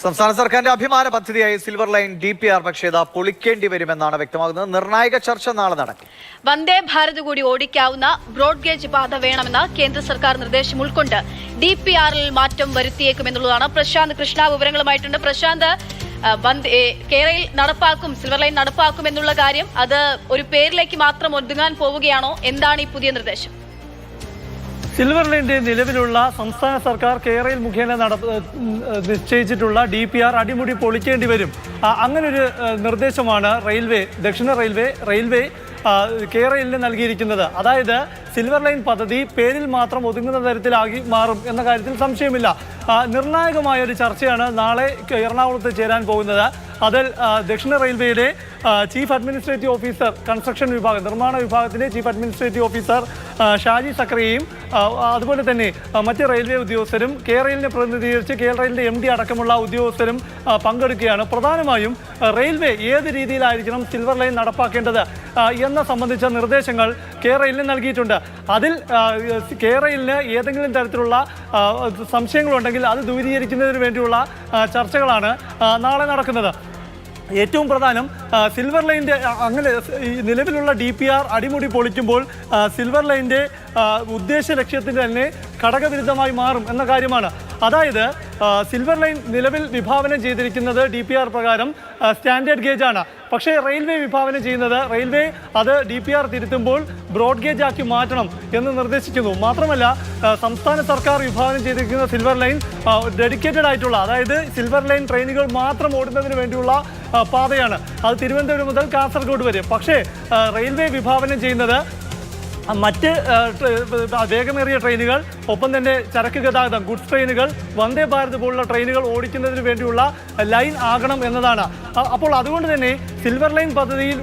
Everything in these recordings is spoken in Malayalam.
സംസ്ഥാന സർക്കാരിന്റെ അഭിമാന പദ്ധതിയായി silver line D P R പക്ഷേ ഇതാ പൊളിക്കേണ്ടി വരുമെന്നാണ് വ്യക്തമാകുന്നത്. നിർണായക ചർച്ച നാളെ നടക്കും. വന്ദേ ഭാരത് കൂടി ഓടിക്കാവുന്ന ബ്രോഡ് ഗേജ് പാത വേണമെന്ന കേന്ദ്ര സർക്കാർ നിർദ്ദേശം ഉൾക്കൊണ്ട് ഡി പി ആറിൽ മാറ്റം വരുത്തിയേക്കുമെന്നുള്ളതാണ് പ്രശാന്ത് കൃഷ്ണ വിവരങ്ങളുമായിട്ടുണ്ട്. പ്രശാന്ത് കേരളയിൽ നടപ്പാക്കും സിൽവർ ലൈൻ നടപ്പാക്കും എന്നുള്ള കാര്യം അത് ഒരു പേരിലേക്ക് മാത്രം ഒതുങ്ങാൻ പോവുകയാണോ? എന്താണ് ഈ പുതിയ നിർദ്ദേശം? സിൽവർ ലൈന്റെ നിലവിലുള്ള സംസ്ഥാന സർക്കാർ കേരയിൽ മുഖേന നട നിശ്ചയിച്ചിട്ടുള്ള ഡി പി ആർ അടിമുടി പൊളിക്കേണ്ടി വരും. അങ്ങനൊരു നിർദ്ദേശമാണ് റെയിൽവേ ദക്ഷിണ റെയിൽവേ റെയിൽവേ കേരളയിൽ നൽകിയിരിക്കുന്നത്. അതായത് സിൽവർ ലൈൻ പദ്ധതി പേരിൽ മാത്രം ഒതുങ്ങുന്ന തരത്തിലാകി മാറും എന്ന കാര്യത്തിൽ സംശയമില്ല. നിർണായകമായ ഒരു ചർച്ചയാണ് നാളെ എറണാകുളത്ത് ചേരാൻ പോകുന്നത്. അതിൽ ദക്ഷിണ റെയിൽവേയുടെ ചീഫ് അഡ്മിനിസ്ട്രേറ്റീവ് ഓഫീസർ കൺസ്ട്രക്ഷൻ വിഭാഗം നിർമ്മാണ വിഭാഗത്തിന്റെ ചീഫ് അഡ്മിനിസ്ട്രേറ്റീവ് ഓഫീസർ ഷാജി സക്രയും ആ, അതുപോലെ തന്നെ മറ്റ് റെയിൽവേ ഉദ്യോഗസ്ഥരും കെ റെയിലിനെ പ്രതിനിധീകരിച്ച് കെ റെയിലിന്റെ എം ഡി അടക്കമുള്ള ഉദ്യോഗസ്ഥരും പങ്കെടുക്കുകയാണ്. പ്രധാനമായും റെയിൽവേ ഏത് രീതിയിലായിരിക്കണം സിൽവർ ലൈൻ നടപ്പാക്കേണ്ടത് എന്ന സംബന്ധിച്ച നിർദ്ദേശങ്ങൾ കെ റെയിലിന് നൽകിയിട്ടുണ്ട്. അതിൽ കെ റെയിലിന് ഏതെങ്കിലും തരത്തിലുള്ള സംശയങ്ങളുണ്ടെങ്കിൽ അത് ദൂരീകരിക്കുന്നതിന് വേണ്ടിയുള്ള ചർച്ചകളാണ് നാളെ നടക്കുന്നത്. ഏറ്റവും പ്രധാനം സിൽവർ ലൈന്റെ അങ്ങനെ നിലവിലുള്ള ഡി പി ആർ അടിമുടി പൊളിക്കുമ്പോൾ സിൽവർ ലൈന്റെ ഉദ്ദേശ ലക്ഷ്യത്തിന് തന്നെ ഘടകവിരുദ്ധമായി മാറും എന്ന കാര്യമാണ്. അതായത് സിൽവർ ലൈൻ നിലവിൽ വിഭാവനം ചെയ്തിരിക്കുന്നത് ഡി പി ആർ പ്രകാരം സ്റ്റാൻഡേർഡ് ഗേജാണ് പക്ഷേ റെയിൽവേ വിഭാവനം ചെയ്യുന്നത് റെയിൽവേ അത് ഡി പി ആർ തിരുത്തുമ്പോൾ ബ്രോഡ് ഗേജ് ആക്കി മാറ്റണം എന്ന് നിർദ്ദേശിക്കുന്നു. മാത്രമല്ല സംസ്ഥാന സർക്കാർ വിഭാവനം ചെയ്തിരിക്കുന്ന സിൽവർ ലൈൻ ഡെഡിക്കേറ്റഡ് ആയിട്ടുള്ള അതായത് സിൽവർ ലൈൻ ട്രെയിനുകൾ മാത്രം ഓടുന്നതിന് വേണ്ടിയുള്ള പാതയാണ്. അത് തിരുവനന്തപുരം മുതൽ കാസർഗോഡ് വരെ. പക്ഷേ റെയിൽവേ വിഭാവനം ചെയ്യുന്നത് മറ്റ് വേഗമേറിയ ട്രെയിനുകൾ ഒപ്പം തന്നെ ചരക്ക് ഗതാഗതം ഗുഡ്സ് ട്രെയിനുകൾ വന്ദേ ഭാരത് പോലുള്ള ട്രെയിനുകൾ ഓടിക്കുന്നതിന് വേണ്ടിയുള്ള ലൈൻ ആകണം എന്നതാണ്. അപ്പോൾ അതുകൊണ്ട് തന്നെ സിൽവർ ലൈൻ പദ്ധതിയിൽ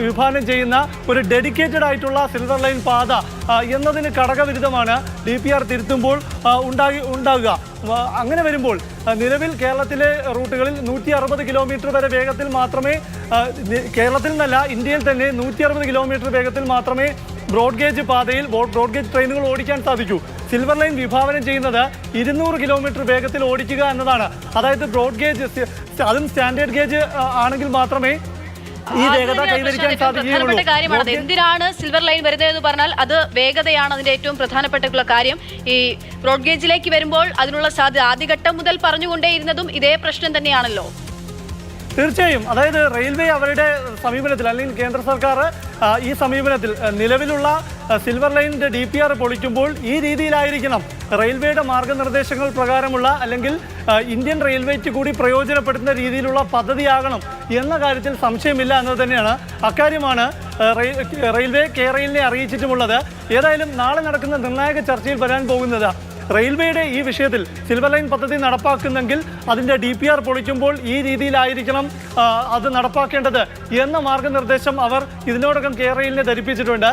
വിഭാവനം ചെയ്യുന്ന ഒരു ഡെഡിക്കേറ്റഡ് ആയിട്ടുള്ള സിൽവർ ലൈൻ പാത എന്നതിന് ഘടകവിരുദ്ധമാണ് ഡി പി ആർ തിരുത്തുമ്പോൾ ഉണ്ടാകി ഉണ്ടാകുക അങ്ങനെ വരുമ്പോൾ നിലവിൽ കേരളത്തിലെ റൂട്ടുകളിൽ നൂറ്റി അറുപത് കിലോമീറ്റർ വരെ വേഗത്തിൽ മാത്രമേ കേരളത്തിൽ നിന്നല്ല ഇന്ത്യയിൽ തന്നെ നൂറ്റി അറുപത് കിലോമീറ്റർ വേഗത്തിൽ മാത്രമേ ബ്രോഡ് ഗേജ് പാതയിൽ ബ്രോഡ് ഗേജ് ട്രെയിനുകൾ ഓടിക്കാൻ സാധിക്കൂ സിൽവർ ലൈൻ വിഭാവനം ചെയ്യുന്നത് ഇരുന്നൂറ് കിലോമീറ്റർ വേഗത്തിൽ ഓടിക്കുക എന്നതാണ്. അതായത് ബ്രോഡ് ഗേജ് അതും സ്റ്റാൻഡേർഡ് ഗേജ് ആണെങ്കിൽ മാത്രമേ ഈ വേഗത കൈവരിക്കാൻ പ്രധാനപ്പെട്ട കാര്യമാണ് എന്തിനാണ് സിൽവർ ലൈൻ വരുന്നത് എന്ന് പറഞ്ഞാൽ അത് വേഗതയാണ് അതിന്റെ ഏറ്റവും പ്രധാനപ്പെട്ടുള്ള കാര്യം. ഈ ബ്രോഡ് ഗേജിലേക്ക് വരുമ്പോൾ അതിനുള്ള സാധ്യത ആദ്യഘട്ടം മുതൽ പറഞ്ഞുകൊണ്ടേയിരുന്നതും ഇതേ പ്രശ്നം തന്നെയാണല്ലോ. തീർച്ചയായും. അതായത് റെയിൽവേ അവരുടെ സമീപനത്തിൽ അല്ലെങ്കിൽ കേന്ദ്ര സർക്കാർ ഈ സമീപനത്തിൽ നിലവിലുള്ള സിൽവർ ലൈനിന്റെ ഡി പി ആർ പൊളിക്കുമ്പോൾ ഈ രീതിയിലായിരിക്കണം റെയിൽവേയുടെ മാർഗനിർദ്ദേശങ്ങൾ പ്രകാരമുള്ള അല്ലെങ്കിൽ ഇന്ത്യൻ റെയിൽവേക്ക് കൂടി പ്രയോജനപ്പെടുത്തുന്ന രീതിയിലുള്ള പദ്ധതിയാകണം എന്ന കാര്യത്തിൽ സംശയമില്ല എന്നത് തന്നെയാണ്. അക്കാര്യമാണ് റെയിൽവേ കെ റെയിലിനെ അറിയിച്ചിട്ടുമുള്ളത്. ഏതായാലും നാളെ നടക്കുന്ന നിർണായക ചർച്ചയിൽ വരാൻ പോകുന്നത് റെയിൽവേയുടെ ഈ വിഷയത്തിൽ സിൽവർ ലൈൻ പദ്ധതി നടപ്പാക്കുന്നെങ്കിൽ അതിന്റെ ഡി പി ആർ പൊളിക്കുമ്പോൾ ഈ രീതിയിലായിരിക്കണം അത് നടപ്പാക്കേണ്ടത് എന്ന മാർഗനിർദ്ദേശം അവർ ഇതിനോടകം കേരളിനെ ധരിപ്പിച്ചിട്ടുണ്ട്.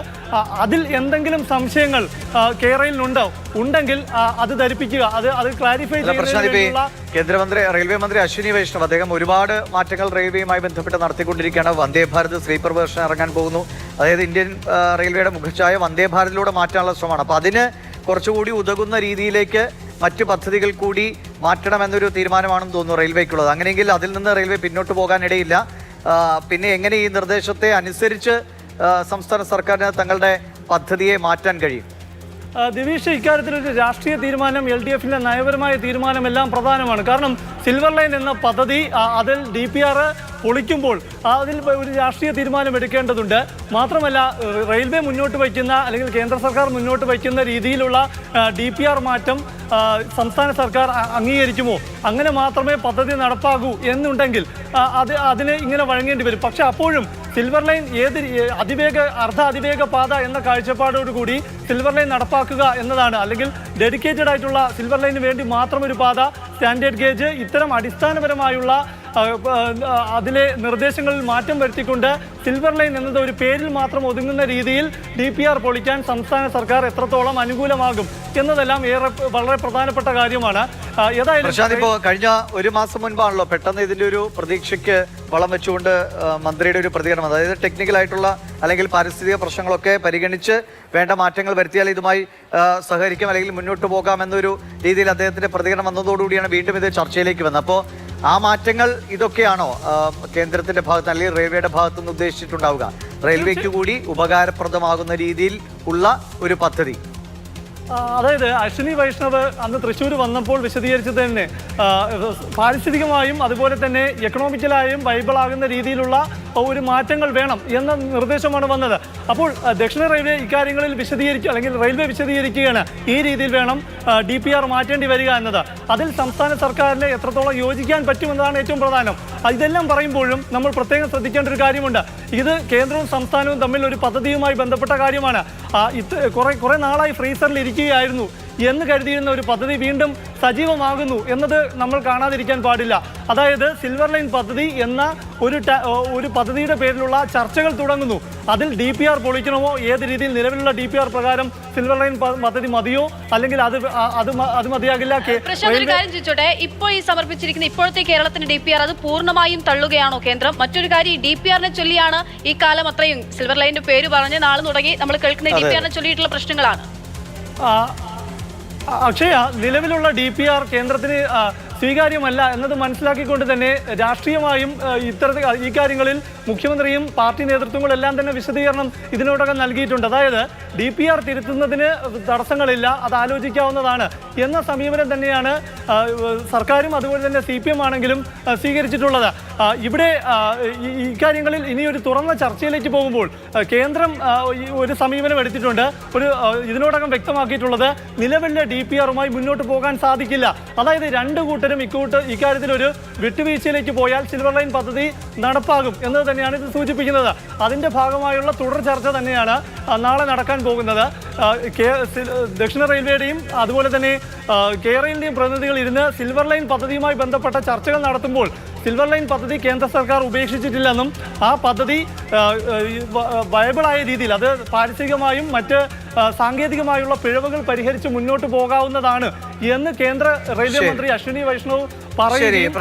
അതിൽ എന്തെങ്കിലും സംശയങ്ങൾ കെ കേരളിനുണ്ടോ ഉണ്ടെങ്കിൽ അത് ധരിപ്പിക്കുക അത് അത് ക്ലാരിഫൈ അല്ല പ്രശ്നം ചെയ്യുന്നതിന് ഇപ്പോ ഈ വേണ്ടിയുള്ള കേന്ദ്രമന്ത്രി റെയിൽവേ മന്ത്രി അശ്വിനി വൈഷ്ണവ് അദ്ദേഹം ഒരുപാട് മാറ്റങ്ങൾ റെയിൽവേയുമായി ബന്ധപ്പെട്ട് നടത്തിക്കൊണ്ടിരിക്കുകയാണ്. വന്ദേ ഭാരത് സ്ലീപ്പർ വേർഷൻ ഇറങ്ങാൻ പോകുന്നു. അതായത് ഇന്ത്യൻ റെയിൽവേയുടെ മുഖച്ഛായ വന്ദേ ഭാരതിലൂടെ മാറ്റാനുള്ള ശ്രമമാണ്. അപ്പോൾ അതിന് കുറച്ചുകൂടി ഉതകുന്ന രീതിയിലേക്ക് മറ്റ് പദ്ധതികൾ കൂടി മാറ്റണമെന്നൊരു തീരുമാനമാണെന്ന് തോന്നുന്നു റെയിൽവേക്കുള്ളത് അങ്ങനെയെങ്കിൽ അതിൽ നിന്ന് റെയിൽവേ പിന്നോട്ട് പോകാനിടയില്ല. പിന്നെ എങ്ങനെ ഈ നിർദ്ദേശത്തെ അനുസരിച്ച് സംസ്ഥാന സർക്കാരിന് തങ്ങളുടെ പദ്ധതിയെ മാറ്റാൻ കഴിയും? ദിനീഷ് ഇക്കാര്യത്തിൽ ഒരു രാഷ്ട്രീയ തീരുമാനം എൽ ഡി എഫിന്റെ നയപരമായ തീരുമാനമെല്ലാം പ്രധാനമാണ്. കാരണം സിൽവർ ലൈൻ എന്ന പദ്ധതി അതിൽ ഡി പി ആർ പൊളിക്കുമ്പോൾ അതിൽ ഒരു രാഷ്ട്രീയ തീരുമാനം എടുക്കേണ്ടതുണ്ട്. മാത്രമല്ല റെയിൽവേ മുന്നോട്ട് വയ്ക്കുന്ന അല്ലെങ്കിൽ കേന്ദ്ര സർക്കാർ മുന്നോട്ട് വയ്ക്കുന്ന രീതിയിലുള്ള ഡി മാറ്റം സംസ്ഥാന സർക്കാർ അംഗീകരിക്കുമോ? അങ്ങനെ മാത്രമേ പദ്ധതി നടപ്പാകൂ എന്നുണ്ടെങ്കിൽ അത് അതിന് ഇങ്ങനെ വഴങ്ങേണ്ടി വരും. പക്ഷേ അപ്പോഴും സിൽവർ ലൈൻ ഏത് അതിവേഗ അർദ്ധ അതിവേഗ പാത എന്ന കാഴ്ചപ്പാടോടുകൂടി സിൽവർ ലൈൻ നടപ്പാക്കുക എന്നതാണ്. അല്ലെങ്കിൽ ഡെഡിക്കേറ്റഡ് ആയിട്ടുള്ള സിൽവർ ലൈന് വേണ്ടി മാത്രം ഒരു പാത സ്റ്റാൻഡേർഡ് ഗേജ് ഇത്തരം അടിസ്ഥാനപരമായുള്ള അതിലെ നിർദ്ദേശങ്ങളിൽ മാറ്റം വരുത്തിക്കൊണ്ട് സിൽവർ ലൈൻ എന്നത് ഒരു പേരിൽ മാത്രം ഒതുങ്ങുന്ന രീതിയിൽ ഡി പി ആർ പൊളിക്കാൻ സംസ്ഥാന സർക്കാർ എത്രത്തോളം അനുകൂലമാകും എന്നതെല്ലാം ഏറെ വളരെ പ്രധാനപ്പെട്ട കാര്യമാണ്. ഏതായാലും ഇപ്പോൾ കഴിഞ്ഞ ഒരു മാസം മുൻപാണല്ലോ പെട്ടെന്ന് ഇതിന്റെ ഒരു പ്രതീക്ഷയ്ക്ക് വളം വെച്ചുകൊണ്ട് മന്ത്രിയുടെ ഒരു പ്രതികരണം അതായത് ടെക്നിക്കൽ ആയിട്ടുള്ള അല്ലെങ്കിൽ പാരിസ്ഥിതിക പ്രശ്നങ്ങളൊക്കെ പരിഗണിച്ച് വേണ്ട മാറ്റങ്ങൾ വരുത്തിയാൽ ഇതുമായി സഹകരിക്കും അല്ലെങ്കിൽ മുന്നോട്ട് പോകാം എന്നൊരു രീതിയിൽ അദ്ദേഹത്തിന്റെ പ്രതികരണം വന്നതോടുകൂടിയാണ് വീണ്ടും ഇത് ചർച്ചയിലേക്ക് വന്നത്. അപ്പോൾ ആ മാറ്റങ്ങൾ ഇതൊക്കെയാണോ കേന്ദ്രത്തിന്റെ ഭാഗത്ത് അല്ലെങ്കിൽ റെയിൽവേയുടെ ഭാഗത്തു നിന്ന് ഉദ്ദേശിച്ചിട്ടുണ്ടാവുക? റെയിൽവേക്ക് കൂടി ഉപകാരപ്രദമാകുന്ന രീതിയിൽ ഉള്ള ഒരു പദ്ധതി. അതായത് അശ്വിനി വൈഷ്ണവ് അന്ന് തൃശ്ശൂർ വന്നപ്പോൾ വിശദീകരിച്ചത് തന്നെ പാരിസ്ഥിതികമായും അതുപോലെ തന്നെ എക്കണോമിക്കലായും വൈബിളാകുന്ന രീതിയിലുള്ള ഒരു മാറ്റങ്ങൾ വേണം എന്ന നിർദ്ദേശമാണ് വന്നത്. അപ്പോൾ ദക്ഷിണ റെയിൽവേ ഇക്കാര്യങ്ങളിൽ വിശദീകരിക്കുക അല്ലെങ്കിൽ റെയിൽവേ വിശദീകരിക്കുകയാണ് ഈ രീതിയിൽ വേണം ഡി പി ആർ മാറ്റേണ്ടി വരിക എന്നത്. അതിൽ സംസ്ഥാന സർക്കാരിനെ എത്രത്തോളം യോജിക്കാൻ പറ്റുമെന്നതാണ് ഏറ്റവും പ്രധാനം. ഇതെല്ലാം പറയുമ്പോഴും നമ്മൾ പ്രത്യേകം ശ്രദ്ധിക്കേണ്ട ഒരു കാര്യമുണ്ട്. ഇത് കേന്ദ്രവും സംസ്ഥാനവും തമ്മിൽ ഒരു പദ്ധതിയുമായി ബന്ധപ്പെട്ട കാര്യമാണ്. കുറെ കുറെ നാളായി ഫ്രീസറിൽ ഇരിക്കുകയായിരുന്നു. എന്ന് കരുതിയിരുന്ന ഒരു പദ്ധതി വീണ്ടും സജീവമാകുന്നു എന്നത് നമ്മൾ കാണാതിരിക്കാൻ പാടില്ല. അതായത് സിൽവർ ലൈൻ പദ്ധതി എന്ന ഒരു ഒരു പദ്ധതിയുടെ പേരിലുള്ള ചർച്ചകൾ തുടങ്ങുന്നു. അതിൽ ഡി പി ആർ പൊളിക്കണമോ ഏത് രീതിയിൽ നിലവിലുള്ള ഡി പി ആർ പ്രകാരം സിൽവർ ലൈൻ പദ്ധതി മതിയോ അല്ലെങ്കിൽ അത് അത് അത് മതിയാകില്ല? ഒരു കാര്യം ചോദിച്ചോട്ടെ ഇപ്പോൾ ഈ സമർപ്പിച്ചിരിക്കുന്ന ഇപ്പോഴത്തെ കേരളത്തിന്റെ ഡി പി ആർ അത് പൂർണമായും തള്ളുകയാണോ കേന്ദ്രം? മറ്റൊരു കാര്യം ഡി പി ആറിനെ ചൊല്ലിയാണ് ഈ കാലം അത്രയും സിൽവർ ലൈനിന്റെ പേര് പറഞ്ഞ് നാളെ തുടങ്ങി നമ്മൾ കേൾക്കുന്ന ഡി പി ആറിനെ ചൊല്ലിയിട്ടുള്ള പ്രശ്നങ്ങളാണ്. അക്ഷയ നിലവിലുള്ള ഡി പി ആർ കേന്ദ്രത്തിന് സ്വീകാര്യമല്ല എന്നത് മനസ്സിലാക്കിക്കൊണ്ട് തന്നെ രാഷ്ട്രീയമായും ഇത്തരത്തിൽ ഈ കാര്യങ്ങളിൽ മുഖ്യമന്ത്രിയും പാർട്ടി നേതൃത്വങ്ങളെല്ലാം തന്നെ വിശദീകരണം ഇതിനോടകം നൽകിയിട്ടുണ്ട്. അതായത് ഡി പി ആർ തിരുത്തുന്നതിന് തടസ്സങ്ങളില്ല അത് ആലോചിക്കാവുന്നതാണ് എന്ന സമീപനം തന്നെയാണ് സർക്കാരും അതുപോലെ തന്നെ സി പി എം ആണെങ്കിലും സ്വീകരിച്ചിട്ടുള്ളത്. ഇവിടെ ഇക്കാര്യങ്ങളിൽ ഈ- ഈ കാര്യങ്ങളിൽ ഇനി ഒരു തുറന്ന ചർച്ചയിലേക്ക് പോകുമ്പോൾ കേന്ദ്രം ഒരു സമീപനം എടുത്തിട്ടുണ്ട്. ഒരു ഇതിനോടകം വ്യക്തമാക്കിയിട്ടുള്ളത് നിലവിലെ ഡി പി ആറുമായി മുന്നോട്ട് പോകാൻ സാധിക്കില്ല. അതായത് രണ്ട് കൂട്ടരും ഇക്കൂട്ട് ഇക്കാര്യത്തിൽ ഒരു വിട്ടുവീഴ്ചയിലേക്ക് പോയാൽ സിൽവർ ലൈൻ പദ്ധതി നടപ്പാകും എന്നത് തന്നെയാണ് ഇത് സൂചിപ്പിക്കുന്നത്. അതിന്റെ ഭാഗമായുള്ള തുടർ ചർച്ച തന്നെയാണ് നാളെ നടക്കാൻ പോകുന്നത്. ദക്ഷിണ റെയിൽവേയുടെയും അതുപോലെ തന്നെ കേരളയിലെയും പ്രതിനിധികൾ ഇരുന്ന് സിൽവർ ലൈൻ പദ്ധതിയുമായി ബന്ധപ്പെട്ട ചർച്ചകൾ നടത്തുമ്പോൾ സിൽവർ ലൈൻ പദ്ധതി കേന്ദ്ര സർക്കാർ ഉപേക്ഷിച്ചിട്ടില്ലെന്നും ആ പദ്ധതി വയബിളായ രീതിയിൽ അത് പാരിസ്ഥിതികമായും മറ്റ് സാങ്കേതികമായുള്ള പിഴവുകൾ പരിഹരിച്ച് മുന്നോട്ട് പോകാവുന്നതാണ് എന്ന് കേന്ദ്ര റെയിൽവേ മന്ത്രി അശ്വിനി വൈഷ്ണവ് പറയുകയും